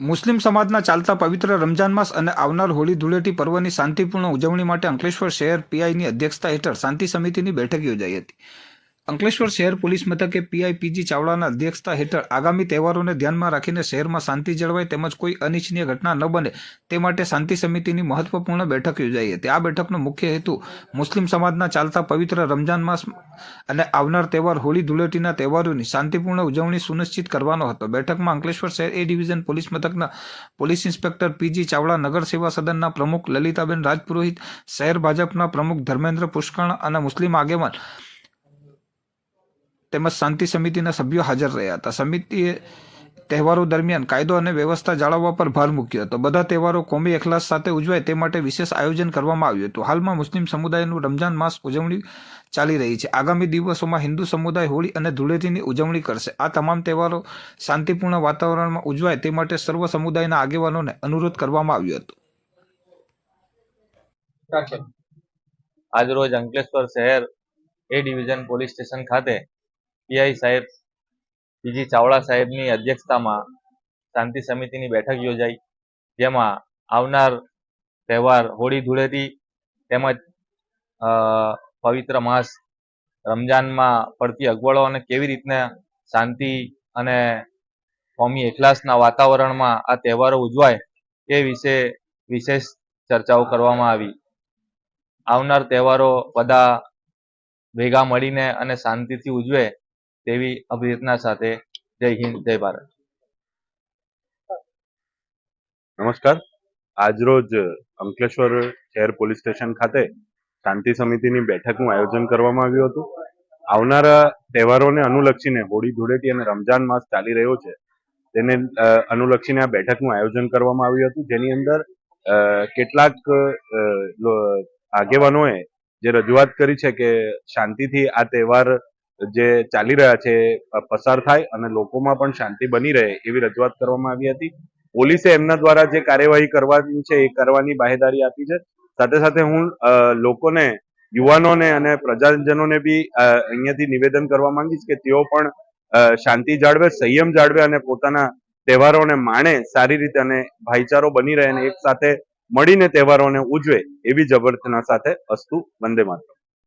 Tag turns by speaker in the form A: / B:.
A: મુસ્લિમ સમાજના ચાલતા પવિત્ર રમજાન માસ અને આવનાર હોળી ધૂળેટી પર્વની શાંતિપૂર્ણ ઉજવણી માટે અંકલેશ્વર શહેર પીઆઈની અધ્યક્ષતા હેઠળ શાંતિ સમિતિની બેઠક યોજાઈ હતી. અંકલેશ્વર શહેર પોલીસ મથકે પીઆઈ પીજી ચાવડાના અધ્યક્ષતા હેઠળ આગામી તહેવારોને ધ્યાનમાં રાખીને શહેરમાં શાંતિ જળવાય તેમજ કોઈ અનિચ્છનીય ઘટના ન બને તે માટે શાંતિ સમિતિની મહત્વપૂર્ણ બેઠક યોજાઈ હતી. આ બેઠકનો મુખ્ય હેતુ મુસ્લિમ સમાજના ચાલતા પવિત્ર રમજાન માસ અને આવનાર તહેવાર હોળી ધૂળેટીના તહેવારોની શાંતિપૂર્ણ ઉજવણી સુનિશ્ચિત કરવાનો હતો. બેઠકમાં અંકલેશ્વર શહેર એ ડિવિઝન પોલીસ મથકના પોલીસ ઇન્સ્પેક્ટર પીજી ચાવડા, નગર સેવા સદનના પ્રમુખ લલિતાબેન રાજપુરોહિત, શહેર ભાજપના પ્રમુખ ધર્મેન્દ્ર પુષ્કળ અને મુસ્લિમ આગેવાન તેમજ શાંતિ સમિતિના સભ્યો હાજર રહ્યા હતા. સમિતિએ તહેવારો દરમિયાન કાયદો અને વ્યવસ્થા જાળવવા પર ભાર મૂક્યો હતો. બધા તહેવારો કોમી એખલાસ સાથે ઉજવાય તે માટે વિશેષ આયોજન કરવામાં આવ્યું હતું. હાલમાં મુસ્લિમ સમુદાયનું રમજાન માસ ઉજવણી ચાલી રહી છે. આગામી દિવસોમાં હિન્દુ સમુદાય હોળી અને ધૂળેટીની ઉજવણી કરશે. આ તમામ તહેવારો શાંતિપૂર્ણ વાતાવરણમાં ઉજવાય તે માટે સર્વ સમુદાયના આગેવાનોને અનુરોધ કરવામાં આવ્યો હતો.
B: આજરોજ અંકલેશ્વર શહેર એ ડિવિઝન પોલીસ સ્ટેશન ખાતે પીઆઈ સાહેબ પીજી ચાવડા સાહેબની અધ્યક્ષતામાં શાંતિ સમિતિની બેઠક યોજાઈ, જેમાં આવનાર તહેવાર હોળી ધૂળેટી તેમજ પવિત્ર માસ રમજાનમાં પડતી અગવડો અને કેવી રીતના શાંતિ અને કોમી એકલાસના વાતાવરણમાં આ તહેવારો ઉજવાય એ વિશે વિશેષ ચર્ચાઓ કરવામાં આવી. આવનાર તહેવારો બધા ભેગા મળીને અને શાંતિથી ઉજવે તેવી અભ્યર્થના સાથે જય હિન્દ, જય ભારત.
C: નમસ્કાર. આજરોજ અંકલેશ્વર શહેર પોલીસ સ્ટેશન ખાતે શાંતિ સમિતિની બેઠકનું આયોજન કરવામાં આવ્યું હતું. આવનારા તહેવારોને અનુલક્ષીને હોળી, ધૂળેટી અને રમજાન માસ ચાલી રહ્યો છે. તેને અનુલક્ષીને આ બેઠકનું આયોજન કરવામાં આવ્યું હતું. જેની અંદર કેટલાક આગેવાનોએ જે રજૂઆત કરી છે કે શાંતિથી આ તહેવાર જે ચાલી રહ્યા છે પસાર થાય અને લોકોમાં પણ શાંતિ બની રહે એવી રજૂઆત કરવામાં આવી હતી. પોલીસે એમના દ્વારા જે કાર્યવાહી કરવાની છે એ કરવાની બાહેદારી આપી છે. સાથે સાથે હું લોકોને, યુવાનોને અને પ્રજાજનોને બી અહીંયાથી નિવેદન કરવા માંગીશ કે તેઓ પણ શાંતિ જાળવે, સંયમ જાળવે અને પોતાના તહેવારોને માણે સારી રીતે અને ભાઈચારો બની રહે અને એક સાથે મળીને તહેવારોને ઉજવે એવી જબરદસ્તના સાથે અસ્તુ વંદે માતરમ.